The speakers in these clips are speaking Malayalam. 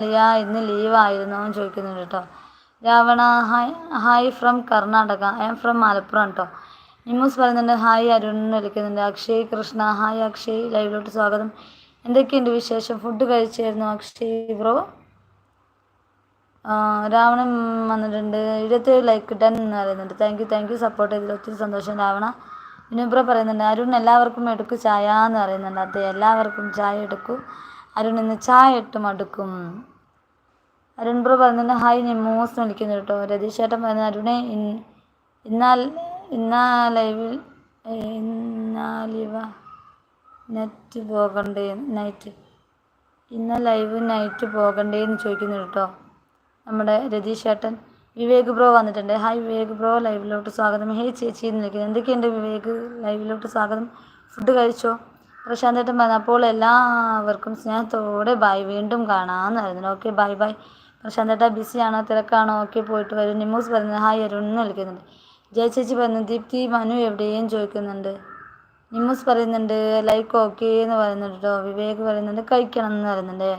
അളിയ ഇന്ന് ലീവായിരുന്നോ എന്ന് ചോദിക്കുന്നുണ്ട് കേട്ടോ Ravana hi hi from Karnataka. I'm from Malappuram കേട്ടോ നിമ്മൂസ് പറയുന്നുണ്ട് ഹായ് അരുൺ എന്ന് വിളിക്കുന്നുണ്ട്. അക്ഷയ് കൃഷ്ണ ഹായ് അക്ഷയ് ലൈവിലോട്ട് സ്വാഗതം. എന്തൊക്കെയുണ്ട് വിശേഷം? ഫുഡ് കഴിച്ചായിരുന്നു അക്ഷയ് ബ്രോ രാവണൻ വന്നിട്ടുണ്ട്. ഇരുപത്തേഴ് ലൈക്ക് ഡൺ എന്ന് പറയുന്നുണ്ട്. Thank you thank you support ചെയ്തതിൽ ഒത്തിരി സന്തോഷം രാവണ. വിനുബ്ര പറയുന്നുണ്ട് അരുൺ എല്ലാവർക്കും എടുക്കും ചായ എന്ന് പറയുന്നുണ്ട്. അതെ എല്ലാവർക്കും ചായ എടുക്കൂ. അരുൺ ഇന്ന് ചായ ഇട്ട് മടുക്കും. അരുൺ ബ്രോ പറയുന്നുണ്ട് ഹായ് മോസ് വിളിക്കുന്നു കേട്ടോ. രതീഷ് ചേട്ടൻ പറയുന്നത് അരുണെ ഇന്നാൽ ഇന്നാ ലൈവിൽ ഇന്നാലിവ നെറ്റ് പോകണ്ടേ നൈറ്റ് ഇന്ന ലൈവ് നൈറ്റ് പോകണ്ടേ എന്ന് ചോദിക്കുന്നു കേട്ടോ. നമ്മുടെ രതീഷ് ചേട്ടൻ വിവേക് ബ്രോ വന്നിട്ടുണ്ട്. ഹായ് വിവേക് ബ്രോ ലൈവിലോട്ട് സ്വാഗതം. ഹേ ചേച്ചി എന്ന് വിളിക്കുന്നത് എന്തൊക്കെയുണ്ട് വിവേക്? ലൈവിലോട്ട് സ്വാഗതം. ഫുഡ് കഴിച്ചോ? പ്രശാന്ത് ചേട്ടൻ പറഞ്ഞു അപ്പോൾ എല്ലാവർക്കും സ്നേഹത്തോടെ ബൈ വീണ്ടും കാണാമെന്നായിരുന്നു ഓക്കെ ബൈ ബൈ പ്രശാന്ത് ചേട്ടാ ബിസിയാണോ തിരക്കാണോ ഓക്കെ പോയിട്ട് വരും. നിമൂസ് പറയുന്നത് ഹായ് അരുൺ എന്ന് വിളിക്കുന്നുണ്ട്. ജയ ചേച്ചി പറയുന്നു ദീപ്തി മനു എവിടെയും ചോദിക്കുന്നുണ്ട്? നിമൂസ് പറയുന്നുണ്ട് ലൈക്ക് ഓക്കെ എന്ന് പറയുന്നുണ്ട് കേട്ടോ. വിവേക് പറയുന്നുണ്ട് കഴിക്കണം എന്ന് പറയുന്നുണ്ട്.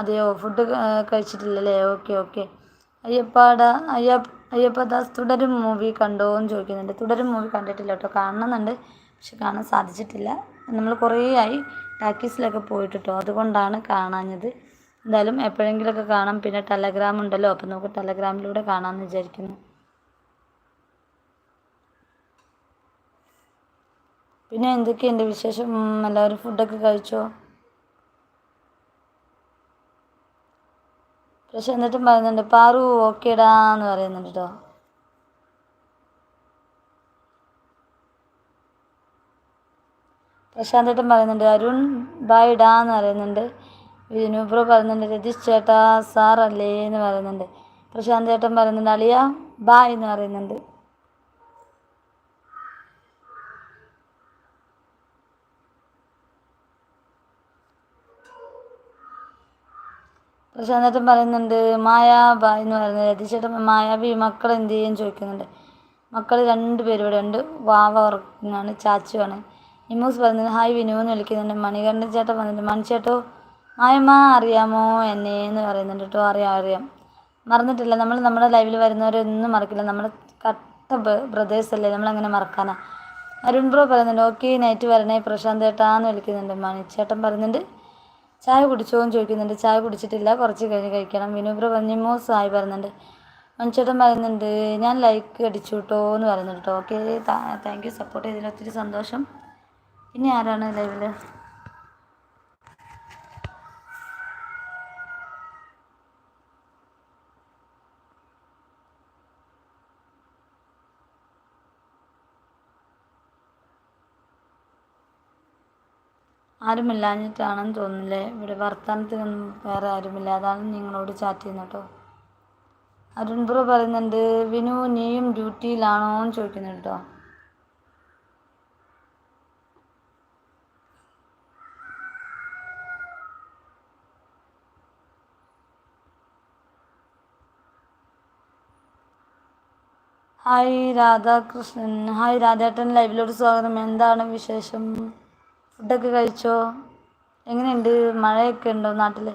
അതെയോ food കഴിച്ചിട്ടില്ലല്ലേ? Okay okay. അയ്യപ്പാട Ayyappa Ayyappadas Thudarum movie കണ്ടോ എന്ന് ചോദിക്കുന്നുണ്ട്. തുടരും മൂവി കണ്ടിട്ടില്ല കേട്ടോ. കാണണമെന്നുണ്ട് പക്ഷെ കാണാൻ സാധിച്ചിട്ടില്ല. നമ്മൾ കുറേ ആയി ടാക്കീസിലൊക്കെ പോയിട്ട്. കേട്ടോ അതുകൊണ്ടാണ് കാണാഞ്ഞത്. എന്തായാലും എപ്പോഴെങ്കിലുമൊക്കെ കാണാം. പിന്നെ ടെലഗ്രാം ഉണ്ടല്ലോ അപ്പോൾ നമുക്ക് ടെലഗ്രാമിലൂടെ കാണാമെന്ന് വിചാരിക്കുന്നു. പിന്നെ എന്തൊക്കെയുണ്ട് വിശേഷം? എല്ലാവരും ഫുഡൊക്കെ കഴിച്ചോ? പക്ഷെ എന്നിട്ടും പറയുന്നുണ്ട് പാറു ഓക്കേടാ എന്ന് പറയുന്നുണ്ട് കേട്ടോ പ്രശാന്തേട്ടൻ പറയുന്നുണ്ട് അരുൺ ബായ് ഡാ എന്ന് പറയുന്നുണ്ട്. വിനുബ്രോ പറയുന്നുണ്ട് രതീഷ് ചേട്ടാ സാറല്ലേ എന്ന് പറയുന്നുണ്ട്. പ്രശാന്ത് ചേട്ടൻ പറയുന്നുണ്ട് അളിയ ബായ് എന്ന് പറയുന്നുണ്ട്. പ്രശാന്ത് ചേട്ടൻ പറയുന്നുണ്ട് മായ ബായ് എന്ന് പറയുന്നത് രതീഷേട്ടൻ മായാവി മക്കൾ എന്ത് ചെയ്യും ചോദിക്കുന്നുണ്ട്. മക്കൾ രണ്ട് പേരും ഇവിടെ ഉണ്ട്. വാവ ഉറങ്ങാണ് ചാച്ചുവാണ് നിമൂസ് പറയുന്നത് ഹായ് വിനു എന്ന് വിളിക്കുന്നുണ്ട്. മണികണ്ഠൻ ചേട്ടൻ വന്നിട്ട് മണിച്ചേട്ടോ മായമ്മ അറിയാമോ എന്നെ എന്ന് പറയുന്നുണ്ട് കേട്ടോ. അറിയാം അറിയാം. മറന്നിട്ടില്ല. നമ്മൾ നമ്മുടെ ലൈവിൽ വരുന്നവരൊന്നും മറക്കില്ല. നമ്മൾ കട്ട ബ്രദേഴ്സ് അല്ലേ? നമ്മളങ്ങനെ മറക്കാനാ. അരുൺ ബ്രോ പറയുന്നുണ്ട് ഓക്കെ നൈറ്റ് വരണേ. പ്രശാന്ത് ചേട്ടാന്ന് വിളിക്കുന്നുണ്ട് മണിച്ചേട്ടൻ പറയുന്നുണ്ട് ചായ കുടിച്ചോ എന്ന് ചോദിക്കുന്നുണ്ട്. ചായ കുടിച്ചിട്ടില്ല. കുറച്ച് കഴിഞ്ഞ് കഴിക്കണം. വിനു ബ്രോ പറഞ്ഞു മോസ് ആയി പറയുന്നുണ്ട്. മണിച്ചേട്ടൻ പറയുന്നുണ്ട് ഞാൻ ലൈക്ക് അടിച്ചു കേട്ടോ എന്ന് പറയുന്നുണ്ട് കേട്ടോ. ഓക്കെ താങ്ക് യു സപ്പോർട്ട് ചെയ്തതിൽ ഒത്തിരി സന്തോഷം. പിന്നെ ആരാണ് ലൈവിൽ ആരുമില്ലാഞ്ഞിട്ടാണെന്ന് തോന്നുന്നില്ലേ? ഇവിടെ വർത്തമാനത്തിനൊന്നും വേറെ ആരുമില്ല. അതാണ് നിങ്ങളോട് ചാറ്റ് ചെയ്യുന്നത് കേട്ടോ അരുൺ പറയുന്നുണ്ട് വിനു നീയും ഡ്യൂട്ടിയിലാണോ എന്ന് ചോദിക്കുന്നുണ്ട് കേട്ടോ ഹായ് രാധാകൃഷ്ണൻ ഹായ് രാധേട്ടൻ ലൈവിലോട് സ്വാഗതം. എന്താണ് വിശേഷം? ഫുഡൊക്കെ കഴിച്ചോ? എങ്ങനെയുണ്ട്? മഴയൊക്കെ ഉണ്ടോ നാട്ടിൽ?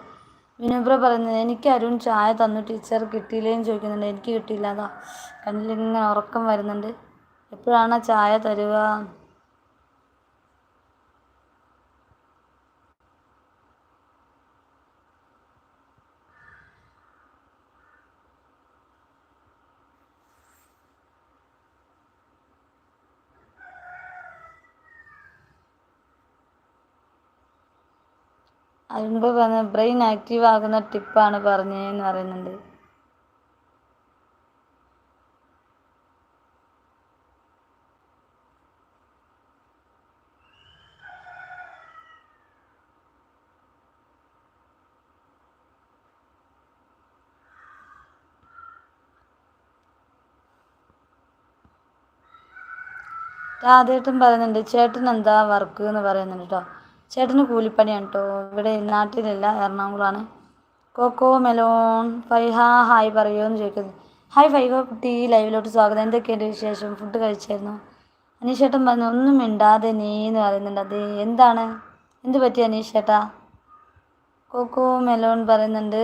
വിനുബ്ര പറയുന്നത് എനിക്ക് അരുൺ ചായ തന്നു ടീച്ചർ കിട്ടിയില്ലേന്ന് ചോദിക്കുന്നുണ്ട്. എനിക്ക് കിട്ടിയില്ല അതാ. കണ്ണിലിങ്ങനെ ഉറക്കം വരുന്നുണ്ട്. എപ്പോഴാണ് ചായ തരുക? അതിനുമ്പ് പറഞ്ഞ ബ്രെയിൻ ആക്റ്റീവ് ആകുന്ന ടിപ്പാണ് പറഞ്ഞതെന്ന് പറയുന്നുണ്ട്. ആദ്യമായിട്ടും പറയുന്നുണ്ട് ചേട്ടൻ എന്താ വർക്ക് എന്ന് പറയുന്നുണ്ട് കേട്ടോ ചേട്ടന് കൂലിപ്പണിയാണ് കേട്ടോ ഇവിടെ നാട്ടിലില്ല എറണാകുളമാണ് കോക്കോ മെലോൺ ഫൈഹ ഹായ് പറയുമോ എന്ന് ചോദിക്കുന്നു. ഹായ് ഫൈഹ കുട്ടി ലൈവിലോട്ട് സ്വാഗതം. എന്തൊക്കെയുണ്ട് വിശേഷം? ഫുഡ് കഴിച്ചായിരുന്നു? അനീഷേട്ടൻ പറഞ്ഞു ഒന്നും മിണ്ടാതെ നീ എന്ന് പറയുന്നുണ്ട്. അത് എന്താണ്? എന്ത് പറ്റി അനീഷേട്ടാ? കോക്കോ മെലോൺ പറയുന്നുണ്ട്